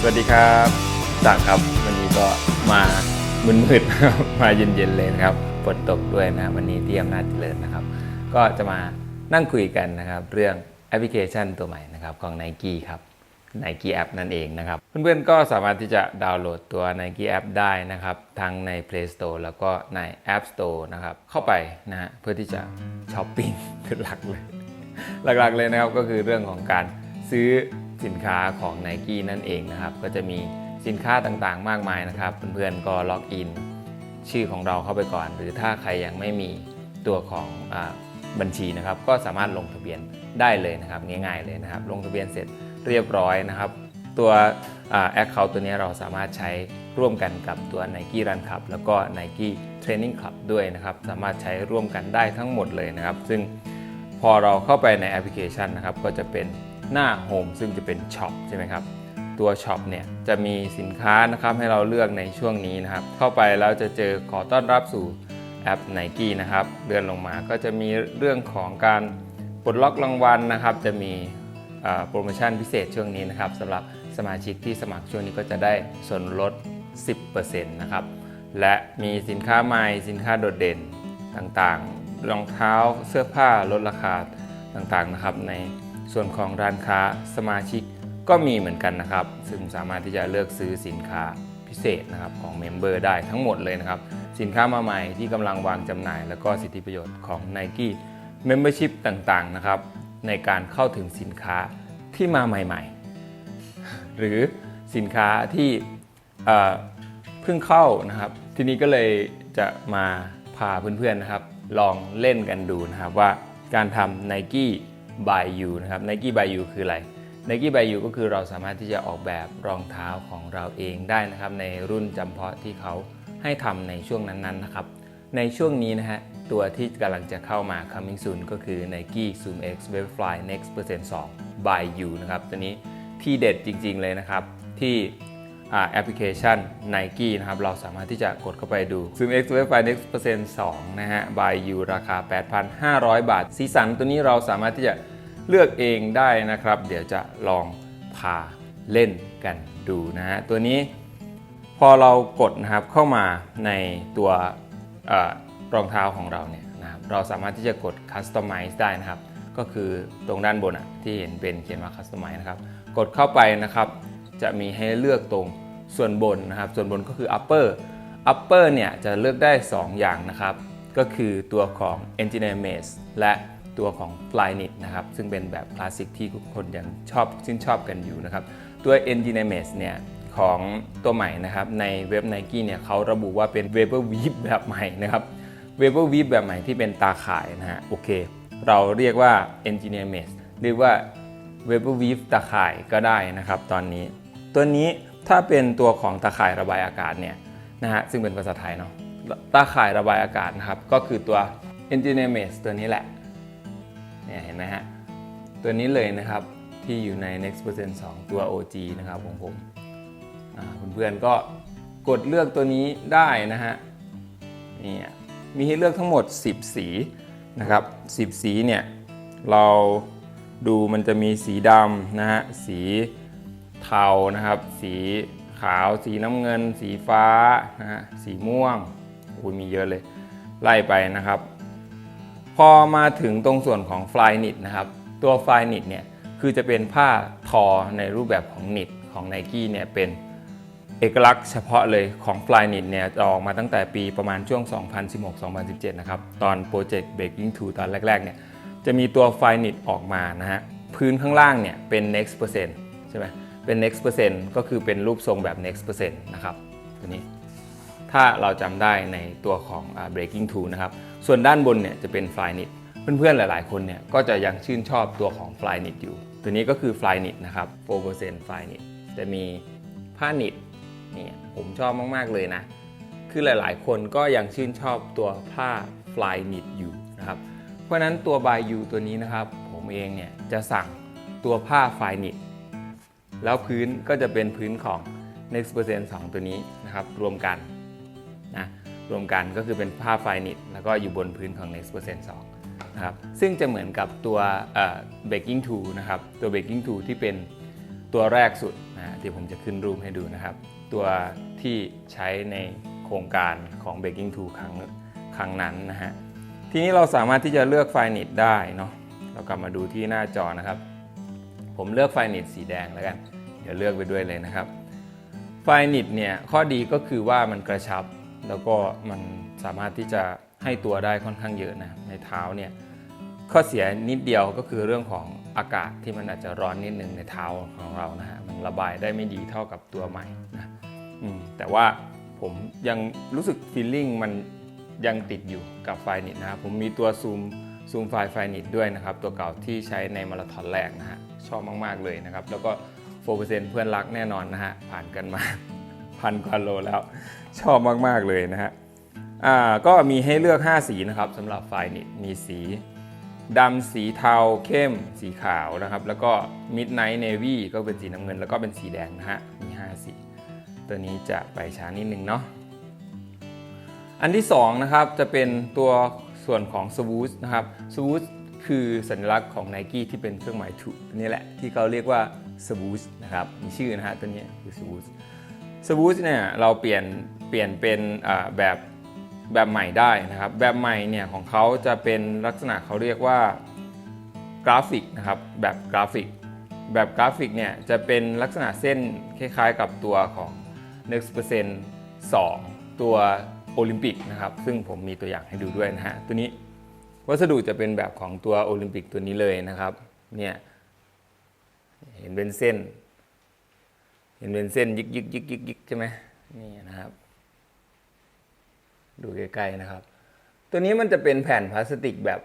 สวัสดีครับจักครับ วันนี้ก็มามืดๆนะครับมาเย็นๆเลยนะครับฝนตกด้วยนะวันนี้ที่อำนาจเจริญนะครับ ก็จะมานั่งคุยกันนะครับ เรื่องแอปพลิเคชันตัวใหม่นะครับของ n i กี้ครับ Nike App นั่นเองนะครับเพื่อนๆก็สามารถที่จะดาวน์โหลดตัว Nike App ได้นะครับทั้งใน Play Store แล้วก็ใน App Store นะครับเข้าไปนะฮะเพื่อที่จะช้อปปิ้งคือหลักเลย หลักๆเลยนะครับก็คือเรื่องของการซื้อ สินค้าของ n i กี้นั่นเองนะครับ ก็จะมีสินค้าต่างๆ มากมายนะครับ เพื่อนๆก็ล็อกอินชื่อของเราเข้าไปก่อน หรือถ้าใครยังไม่มีตัวของอบัญชีนะครับ ก็สามารถลงทะเบียนได้เลยนะครับ ง่ายๆเลยนะครับ ลงทะเบียนเสร็จเรียบร้อยนะครับ ตัวแอคเคาท์ตัวนี้เราสามารถใช้ร่วมกันกับตัว Nike Run Club แล้วก็ Nike Training Club ด้วยนะครับ สามารถใช้ร่วมกันได้ทั้งหมดเลยนะครับ ซึ่งพอเราเข้าไปในแอปพลิเคชันนะครับ ก็จะเป็น หน้า Home ซึ่งจะเป็นช็อปใช่ไหมครับตัวช็อปเนี่ยจะมีสินค้านะครับให้เราเลือกในช่วงนี้นะครับ เข้าไปแล้วจะเจอขอต้อนรับสู่แอป n i กี้นะครับเลื่อนลงมาก็จะมีเรื่องของการปลดล็อกรางวัลนะครับ จะมีโปรโมชั่นพิเศษช่วงนี้นะครับสำหรับสมาชิกที่สมัครช่วงนี้ก็จะได้ส่วนลด 10%นะครับ และมีสินค้าใหม่สินค้าโดดเด่นต่างๆ รองเท้าเสื้อผ้าลดราคาต่างๆนะครับใน ส่วนของร้านค้าสมาชิกก็มีเหมือนกันนะครับ ซึ่งสามารถที่จะเลือกซื้อสินค้าพิเศษนะครับของเมมเบอร์ได้ทั้งหมดเลยนะครับ สินค้ามาใหม่ที่กำลังวางจำหน่าย แล้วก็สิทธิประโยชน์ของ Nike Membership ต่างๆนะครับ ในการเข้าถึงสินค้าที่มาใหม่ๆ หรือสินค้าที่เอ่อเพิ่งเข้านะครับ ทีนี้ก็เลยจะมาพาเพื่อนๆนะครับ ลองเล่นกันดูนะครับว่าการทำ Nike by You นะครับ Nike by You คืออะไร Nike by You ก็คือเราสามารถที่จะออกแบบรองเท้าของเราเองได้นะครับ ในรุ่นจำเพาะที่เขาให้ทำในช่วงนั้นๆนะครับในช่วงนี้นะฮะ ตัวที่กำลังจะเข้ามา coming soon ก็คือ Nike Zoom X Vaporfly Next Percent 2 by You นะครับ ตัวนี้ที่เด็ดจริง ๆ เลยนะครับ ที่แอปพลิเคชัน Nike นะครับ เราสามารถที่จะกดเข้าไปดู Zoom X Vaporfly Next Percent 2 นะฮะ by You ราคา 8,500 บาท สีสันตัวนี้เราสามารถที่จะ เลือกเองได้นะครับ เดี๋ยวจะลองพาเล่นกันดูนะฮะตัวนี้พอเรากดนะครับเข้ามาในตัวอรองเท้าของเราเนี่ยนะครับเราสามารถที่จะกด Customize ได้นะครับ ก็คือตรงด้านบนอะที่เห็นเป็นเขียนว่า Customize นะครับ กดเข้าไปนะครับ จะมีให้เลือกตรงส่วนบนนะครับ ส่วนบนก็คือ Upper Upper เนี่ยจะเลือกได้ 2 อย่างนะครับ ก็คือตัวของ Engineer Maze และ ตัวของ Flyknit นะครับซึ่งเป็นแบบคลาสสิกที่ทุกคนยังชอบชื่นชอบกันอยู่นะครับตัว e n g i n e Maze เนี่ยของตัวใหม่นะครับในเว็บ Nike เนี่ยเขาระบุว่าเป็น Vapor Weave แบบใหม่นะครับ Vapor Weave แบบใหม่ที่เป็นตาข่ายนะฮะโอเค เราเรียกว่า Engineer m e s เรียกว่า Vapor Weave ตาข่ายก็ได้นะครับตอนนี้ ตัวนี้ถ้าเป็นตัวของตาข่ายระบายอากาศเนี่ยนะฮะซึ่งเป็นภาษาไทยเนาะตาข่ายระบายอากาศนะครับก็คือตัว Engineer m e s ตัวนี้แหละ เนี่ยเห็นไหมฮะ ตัวนี้เลยนะครับที่อยู่ใน Next Percent 2 ตัว OG นะครับของผมเพื่อนๆก็กดเลือกตัวนี้ได้นะฮะนี่มีให้เลือกทั้งหมด 10 สีนะครับ10 สีเนี่ยเราดูมันจะมีสีดำนะฮะสีเทานะครับ สีขาวสีน้ำเงิน สีฟ้านะฮะสีม่วงโอ้ยมีเยอะเลย ไล่ไปนะครับ พอมาถึงตรงส่วนของ Fly Knit นะครับ ตัว Fly Knit เนี่ยคือจะเป็นผ้าทอในรูปแบบของ knit ของ Nike เนี่ยเป็นเอกลักษณ์เฉพาะเลยของ Fly Knit เนี่ยออกมาตั้งแต่ปีประมาณช่วง 2016-2017 นะครับ ตอนโปรเจกต์ baking 2ตอนแรกๆเนี่ยจะมีตัว Fly Knit ออกมานะฮะพื้นข้างล่างเนี่ยเป็น next percent ใช่ไหมเป็น next percent ก็คือเป็นรูปทรงแบบ next percent นะครับตัวนี้ ถ้าเราจำได้ในตัวของ breaking 2นะครับ ส่วนด้านบนเนี่ยจะเป็น fly knit เพื่อนๆ หลายๆ คนเนี่ยก็จะยังชื่นชอบตัวของ fly knit อยู่ ตัวนี้ก็คือ fly knit นะครับ4% fly knit จะมีผ้า knit นี่ผมชอบมากๆ เลยนะ คือหลายๆ คนก็ยังชื่นชอบตัวผ้า fly knit อยู่นะครับ เพราะนั้นตัว by you ตัวนี้นะครับ ผมเองเนี่ยจะสั่งตัวผ้า fly knit แล้วพื้นก็จะเป็นพื้นของ next percent 2 ตัวนี้นะครับ รวมกัน รวมกันก็คือเป็นผ้าไฟนิตแล้วก็อยู่บนพื้นของ next percent 2นะครับซึ่งจะเหมือนกับตัวเอ่อ baking tool นะครับตัว baking tool ที่เป็นตัวแรกสุดนะที่ผมจะขึ้นรูปให้ดูนะครับ ตัวที่ใช้ในโครงการของ Baking Tool ครั้งครั้งนั้นนะฮะทีนี้เราสามารถที่จะเลือกไฟนิดได้เนาะเรากลับมาดูที่หน้าจอนะครับ ผมเลือกไฟนิดสีแดงแล้วกัน เดี๋ยวเลือกไปด้วยเลยนะครับไฟนิดเนี่ยข้อดีก็คือว่ามันกระชับ แล้วก็มันสามารถที่จะให้ตัวได้ค่อนข้างเยอะนะในเท้าเนี่ยข้อเสียนิดเดียวก็คือเรื่องของอากาศที่มันอาจจะร้อนนิดนึงในเท้าของเรานะฮะมันระบายได้ไม่ดีเท่ากับตัวใหม่นะแต่ว่าผมยังรู้สึกฟีลลิ่งมันยังติดอยู่กับไฟนิดนะผมมีตัวซูมซูมไฟไฟนิดด้วยนะครับ ตัวเก่าที่ใช้ในมาราธอนแรกนะฮะชอบมาก ๆ เลยนะครับ แล้วก็4%เพื่อนรักแน่นอนนะฮะผ่านกันมา พันกว่าโลแล้ว ชอบมาก ๆ เลยนะฮะอ่าก็มีให้เลือก 5 สีนะครับสำหรับไฟนี้มีสีดำสีเทาเข้มสีขาวนะครับ แล้วก็ Midnight Navy ก็เป็นสีน้ำเงิน แล้วก็เป็นสีแดงนะฮะ มี 5 สี ตัวนี้จะไปช้านิดนึงเนาะอันที่ 2 นะครับจะเป็นตัวส่วนของ s w o o s นะครับ s w o o s คือสัญลักษณ์ของ n i กี้ที่เป็นเครื่องหมายถูกนี่แหละ ที่เขาเรียกว่า s w o o s นะครับ มีชื่อนะฮะตัวนี้คือ s w o o s s w o o s เนี่ยเราเปลี่ยนเปลี่ยนเป็นแบบแบบใหม่ได้นะครับ แบบใหม่เนี่ยของเขาจะเป็นลักษณะเขาเรียกว่ากราฟิกนะครับแบบกราฟิก แบบกราฟิกเนี่ยจะเป็นลักษณะเส้นคล้ายๆกับตัวของ Next Percent 2ตัวโอลิมปิกนะครับซึ่งผมมีตัวอย่างให้ดูด้วยนะฮะตัวนี้วัสดุจะเป็นแบบของตัวโอลิมปิกตัวนี้เลยนะครับเนี่ยเห็นเป็นเส้น เห็นเป็นเส้นยิกยิกยิกยิกยิกใช่ไหมนี่นะครับ ดูใกล้ๆนะครับ ตัวนี้มันจะเป็นแผ่นพลาสติกแบบ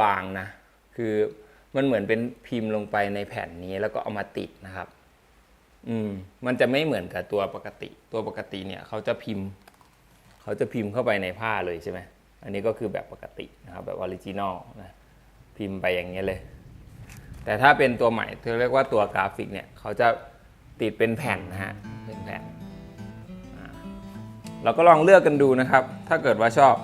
บางๆนะ คือมันเหมือนเป็นพิมพ์ลงไปในแผ่นนี้แล้วก็เอามาติดนะครับ อืม มันจะไม่เหมือนกับตัวปกติ ตัวปกติเนี่ย เขาจะพิมพ์ เขาจะพิมพ์เข้าไปในผ้าเลยใช่ไหมอันนี้ก็คือแบบปกตินะครับ แบบออริจินอลนะ พิมพ์ไปอย่างนี้เลย แต่ถ้าเป็นตัวใหม่ที่เรียกว่าตัวกราฟิกเนี่ย เขาจะ ติดเป็นแผ่นนะฮะเป็นแผ่นเราก็ลองเลือกกันดูนะครับ ถ้าเกิดว่าชอบ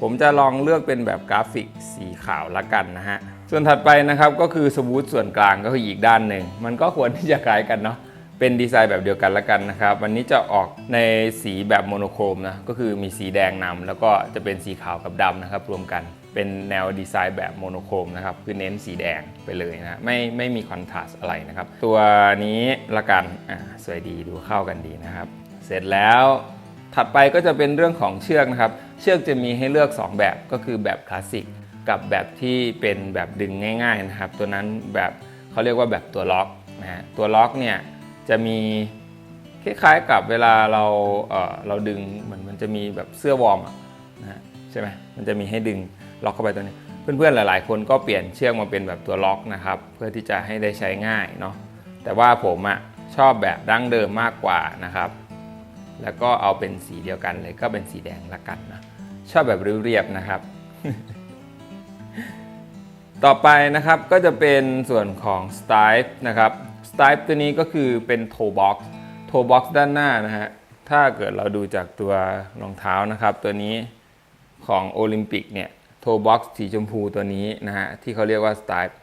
ผมจะลองเลือกเป็นแบบกราฟิกสีขาวละกันนะฮะส่วนถัดไปนะครับก็คือสวูทส่วนกลางก็คืออีกด้านหนึ่งมันก็ควรที่จะคล้ายกันเนาะเป็นดีไซน์แบบเดียวกันละกันนะครับวันนี้จะออกในสีแบบโมโนโครมนะก็คือมีสีแดงนำแล้วก็จะเป็นสีขาวกับดำนะครับรวมกัน เป็นแนวดีไซน์แบบโมโนโครมนะครับ คือเน้นสีแดงไปเลยนะไม่ไม่มีคอนทราสอะไรนะครับ ตัวนี้ละกันอ่าสวยดีดูเข้ากันดีนะครับ เสร็จแล้วถัดไปก็จะเป็นเรื่องของเชือกนะครับ เชือกจะมีให้เลือก 2 แบบก็คือแบบคลาสสิกกับแบบที่เป็นแบบดึงง่ายๆนะครับ ตัวนั้นแบบเขาเรียกว่าแบบตัวล็อกนะฮะตัวล็อกเนี่ยจะมีคล้ายๆกับเวลาเราเอ่อเราดึงเหมือนมันจะมีแบบเสื้อวอร์มอะนะฮะใช่ไหมมันจะมีให้ดึง ล็อกเข้าไปตัวนี้ เพื่อนๆหลาย ๆ คนก็เปลี่ยนเชือกมาเป็นแบบตัวล็อกนะครับ เพื่อที่จะให้ได้ใช้ง่ายเนาะแต่ว่าผมอะชอบแบบดั้งเดิมมากกว่านะครับ แล้วก็เอาเป็นสีเดียวกันเลยก็เป็นสีแดงละกันนะชอบแบบเรียบๆนะครับ ต่อไปนะครับก็จะเป็นส่วนของ Stripe นะครับ Stripe ตัวนี้ก็คือเป็น toe box toe box ด้านหน้านะฮะถ้าเกิดเราดูจากตัวรองเท้านะครับ ตัวนี้ของโอลิมปิกเนี่ย toe box สีชมพูตัวนี้นะฮะที่เขาเรียกว่า Stripe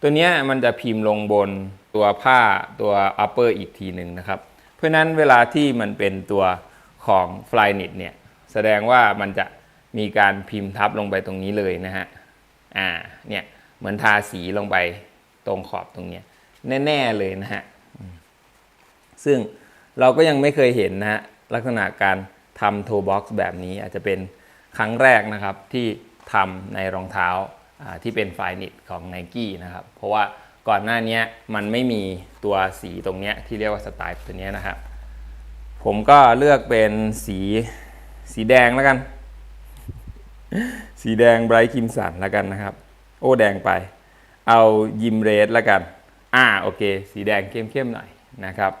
ตัวนี้มันจะพิมพ์ลงบนตัวผ้าตัว upper อีกทีหนึ่งนะครับ เพราะนั้นเวลาที่มันเป็นตัวของ Flyknit เนี่ยแสดงว่ามันจะมีการพิมพ์ทับลงไปตรงนี้เลยนะฮะอ่าเนี่ยเหมือนทาสีลงไปตรงขอบตรงเนี้ยแน่ๆเลยนะฮะซึ่งเราก็ยังไม่เคยเห็นนะฮะลักษณะการทำโทบ็อกซ์แบบนี้อาจจะเป็นครั้งแรกนะครับที่ ทำในรองเท้าที่เป็นไฟนิตของ n i กี้นะครับ เพราะว่าก่อนหน้านี้มันไม่มีตัวสีตรงนี้ที่เรียกว่าสไตล์ตัวนี้นะครับ ผมก็เลือกเป็นสีสีแดงแล้วกัน สีแดงไบรท์คิมสันแล้วกันนะครับ โอ้แดงไป เอายิมเรสแล้วกัน อ่าโอเค สีแดงเข้มๆหน่อยนะครับ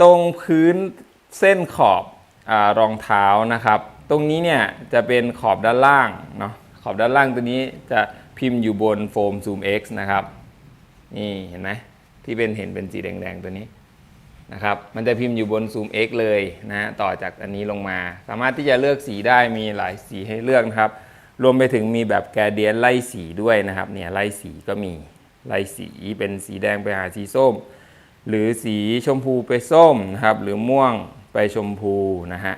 ตรงพื้นเส้นขอบอรองเท้านะครับ ตรงนี้เนี่ยจะเป็นขอบด้านล่างเนาะขอบด้านล่างตัวนี้จะพิมพ์อยู่บนโฟม Zoom X นะครับนี่เห็นไหมที่เป็นเห็นเป็นสีแดงๆตัวนี้นะครับมันจะพิมพ์อยู่บน Zoom X เลยนะฮะต่อจากอันนี้ลงมา สามารถที่จะเลือกสีได้มีหลายสีให้เลือกนะครับ รวมไปถึงมีแบบแกเดียนไล่สีด้วยนะครับเนี่ยไล่สีก็มีไล่สีเป็นสีแดงไปหาสีส้ม หรือสีชมพูไปส้มนะครับหรือม่วงไปชมพูนะฮะ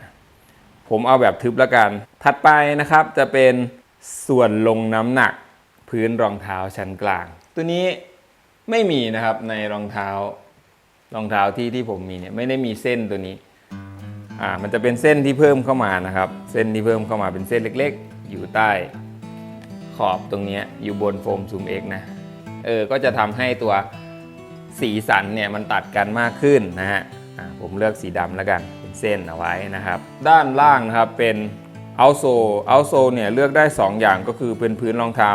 ผมเอาแบบทึบแล้วกัน ถัดไปนะครับจะเป็นส่วนลงน้ำหนักพื้นรองเท้าชั้นกลาง ตัวนี้ไม่มีนะครับในรองเท้ารองเท้าที่ที่ผมมีเนี่ยไม่ได้มีเส้นตัวนี้อ่ามันจะเป็นเส้นที่เพิ่มเข้ามานะครับ เส้นที่เพิ่มเข้ามาเป็นเส้นเล็กๆ อยู่ใต้ขอบตรงนี้อยู่บนโฟมซูมเอ็กนะเออก็จะทำให้ตัวสีสันเนี่ยมันตัดกันมากขึ้นนะฮะอ่าผมเลือกสีดำแล้วกัน เส้นเอาไว้นะครับ ด้านล่างนะครับเป็นเอาโซเอาโซเนี่ยเลือกได้ 2 อย่างก็คือเป็นพื้นรองเท้า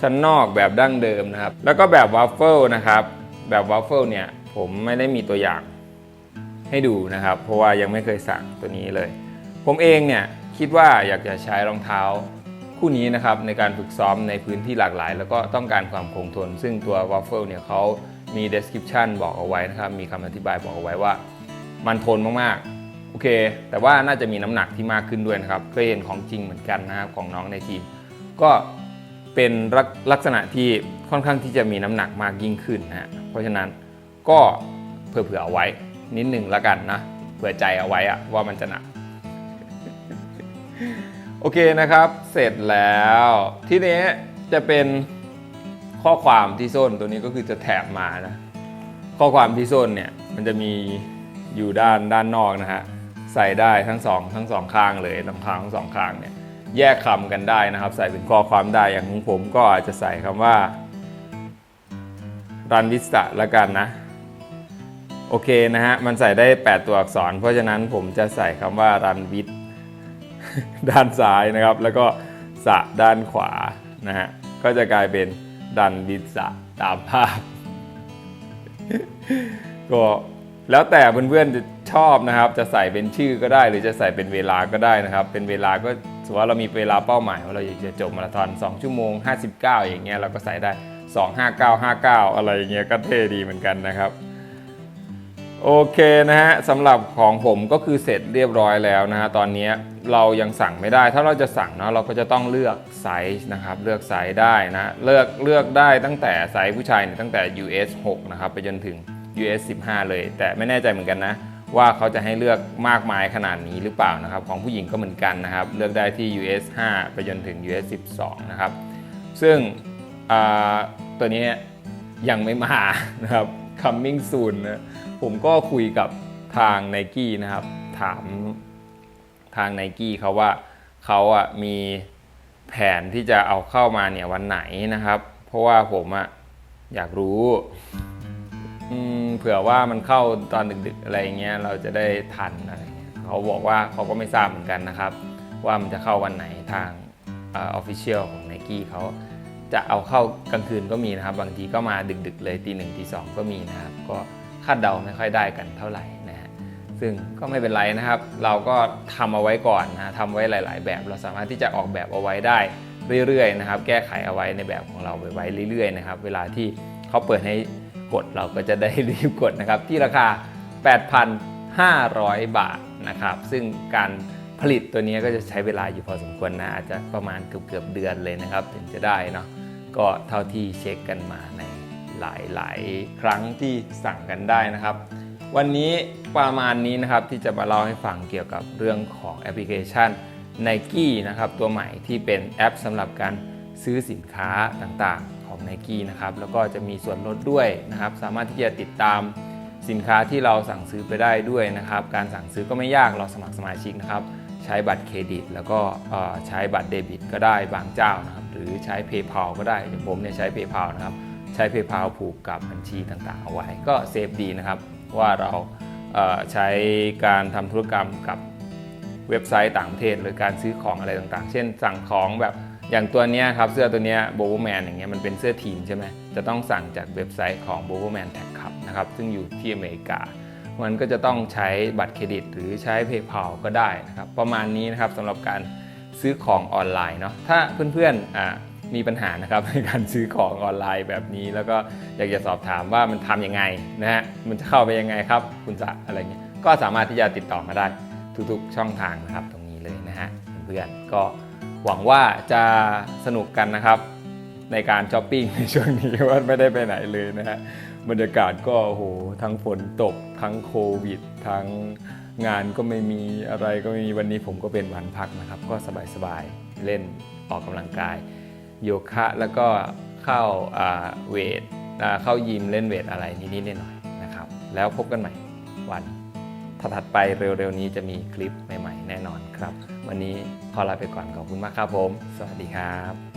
ชั้นนอกแบบดั้งเดิมนะครับ แล้วก็แบบวัฟเฟิลนะครับแบบวัฟเฟิลเนี่ยผมไม่ได้มีตัวอย่างให้ดูนะครับ เพราะว่ายังไม่เคยสั่งตัวนี้เลย ผมเองเนี่ยคิดว่าอยากจะใช้รองเท้าคู่นี้นะครับในการฝึกซ้อมในพื้นที่หลากหลาย แล้วก็ต้องการความคงทน ซึ่งตัว Waffle เนี่ยเขามี description บอกเอาไว้นะครับ มีคำอธิบายบอกเอาไว้ว่า มันทนมากๆ โอเค แต่ว่าน่าจะมีน้ำหนักที่มากขึ้นด้วยนะครับเคยเห็นของจริงเหมือนกันนะครับของน้องในทีม ก็เป็นลักลักษณะที่ค่อนข้างที่จะมีน้ำหนักมากยิ่งขึ้นนะเพราะฉะนั้นก็เผื่อๆเอาไว้นิดหนึ่งแล้วกันนะเผื่อใจเอาไว้อะว่ามันจะหนักโอเคนะครับ เสร็จแล้ว ที่นี้จะเป็นข้อความที่ส้นตัวนี้ก็คือจะแถบมานะ ข้อความที่ส้นเนี่ยมันจะมีอยู่ด้านด้านนอกนะฮะ ใส่ได้ทั้งสองทั้งสองข้างเลยลำพังทั้งสองข้างเนี่ยแยกคำกันได้นะครับ ใส่เป็นข้อความได้อย่างของผมก็อาจจะใส่คำว่ารันวิสตะละกันนะ โอเคนะฮะ มันใส่ได้ 8 ตัวอักษร เพราะฉะนั้นผมจะใส่คำว่ารันวิด้านซ้ายนะครับ แล้วก็สะด้านขวานะฮะ ก็จะกลายเป็นดันวิสะตามภาพ ก็ แล้วแต่เพื่อนๆจะชอบนะครับ จะใส่เป็นชื่อก็ได้ หรือจะใส่เป็นเวลาก็ได้นะครับ เป็นเวลาก็สมมติว่าเรามีเวลาเป้าหมายว่าเราอยากจะจบมาราธอน2 ชั่วโมง 59 อย่างเงี้ยเราก็ใส่ได้ 25959 อะไรอย่างเงี้ยก็เท่ดีเหมือนกันนะครับโอเคนะฮะสำหรับของผมก็คือเสร็จเรียบร้อยแล้วนะฮะตอนนี้เรายังสั่งไม่ได้ ถ้าเราจะสั่งเนาะเราก็จะต้องเลือกไซส์นะครับเลือกไซส์ได้นะเลือกเลือกได้ตั้งแต่ไซส์ผู้ชายเนี่ยตั้งแต่ US 6 นะครับไปจนถึง US 15 เลย แต่ไม่แน่ใจเหมือนกันนะ ว่าเขาจะให้เลือกมากมายขนาดนี้หรือเปล่านะครับ ของผู้หญิงก็เหมือนกันนะครับ เลือกได้ที่ US 5 ไปจนถึง US 12 นะครับ ซึ่งตัวนี้ยังไม่มานะครับ coming soon นะผมก็คุยกับทาง n นกี้นะครับ ถามทาง n นกี้เขาว่าเขาอะมีแผนที่จะเอาเข้ามาเนี่ยวันไหนนะครับ เพราะว่าผมอะอยากรู้ อืมเผื่อว่ามันเข้าตอนดึกๆอะไรเงี้ยเราจะได้ทันอะไรเงี้ยเขาบอกว่าเขาก็ไม่ทราบเหมือนกันนะครับ ว่ามันจะเข้าวันไหนทางออฟฟิเชียลของ n นกี้เขาจะเอาเข้ากลางคืนก็มีนะครับ บางทีก็มาดึกๆเลยตีหนึ่งตีสองก็มีนะครับ ก็คาดเดาไม่ค่อยได้กันเท่าไหร่นะฮะซึ่งก็ไม่เป็นไรนะครับ เราก็ทำเอาไว้ก่อนนะทำไว้หลาย ๆ แบบ เราสามารถที่จะออกแบบเอาไว้ได้เรื่อยๆนะครับ แก้ไขเอาไว้ในแบบของเราไว้เรื่อยๆนะครับ เวลาที่เขาเปิดให้ กดเราก็จะได้รีบกดนะครับ ที่ราคา 8,500 บาทนะครับ ซึ่งการผลิตตัวนี้ก็จะใช้เวลาอยู่พอสมควรนะอาจจะประมาณเกือบๆเดือนเลยนะครับ ถึงจะได้เนาะก็เท่าที่เช็คกันมาในหลาย ๆ ครั้งที่สั่งกันได้นะครับ วันนี้ประมาณนี้นะครับที่จะมาเล่าให้ฟังเกี่ยวกับเรื่องของแอปพลิเคชัน n i กี้นะครับตัวใหม่ที่เป็นแอปสำหรับการซื้อสินค้าต่างๆ ของ n i กี้นะครับแล้วก็จะมีส่วนลดด้วยนะครับสามารถที่จะติดตามสินค้าที่เราสั่งซื้อไปได้ด้วยนะครับการสั่งซื้อก็ไม่ยากเราสมัครสมาชิกนะครับใช้บัตรเครดิต แล้วก็ใช้บัตรเดบิต ก็ได้บางเจ้านะครับหรือใช้ PayPal ก็ได้อย่างผมเนี่ยใช้ PayPal นะครับใช้ PayPal ผูกกับบัญชีต่างๆ เอาไว้ก็เซฟดีนะครับว่าเราใช้การทำธุรกรรมกับเว็บไซต์ต่างประเทศ หรือการซื้อของอะไรต่างๆ เช่นสั่งของแบบ อย่างตัวนี้ครับเสื้อตัวนี้ย b o b o Man อย่างเงี้ยมันเป็นเสื้อทีมใช่ไหมจะต้องสั่งจากเว็บไซต์ของ b o b o Man Tag Club นะครับซึ่งอยู่ที่อเมริกา มันก็จะต้องใช้บัตรเครดิต หรือใช้ PayPal ก็ได้นะครับประมาณนี้นะครับสำหรับการซื้อของออนไลน์เนาะถ้าเพื่อนๆมีปัญหานะครับในการซื้อของออนไลน์แบบนี้ แล้วก็อยากจะสอบถามว่ามันทำยังไงนะฮะมันจะเข้าไปยังไงครับคุณจะอะไรเงี้ยก็สามารถที่จะติดต่อมาได้ทุกๆช่องทางนะครับตรงนี้เลยนะฮะเพื่อนๆก็ หวังว่าจะสนุกกันนะครับ ในการช้อปปิ้งในช่วงนี้ว่าไม่ได้ไปไหนเลยนะฮะบรรยากาศก็โอ้โหทั้งฝนตก ทั้งโควิด ทั้งงานก็ไม่มีอะไรก็ไม่มีวันนี้ผมก็เป็นวันพักนะครับ ก็สบายๆ เล่นออกกำลังกาย โยคะแล้วก็เข้าอ่าเวทเข้ายิมเล่นเวทอะไรนิดๆหน่อยๆนะครับ แล้วพบกันใหม่วันถัดไปเร็วๆนี้จะมีคลิปใหม่ ๆ แน่นอนครับ วันนี้ขอลาไปก่อนขอบคุณมากครับผม สวัสดีครับ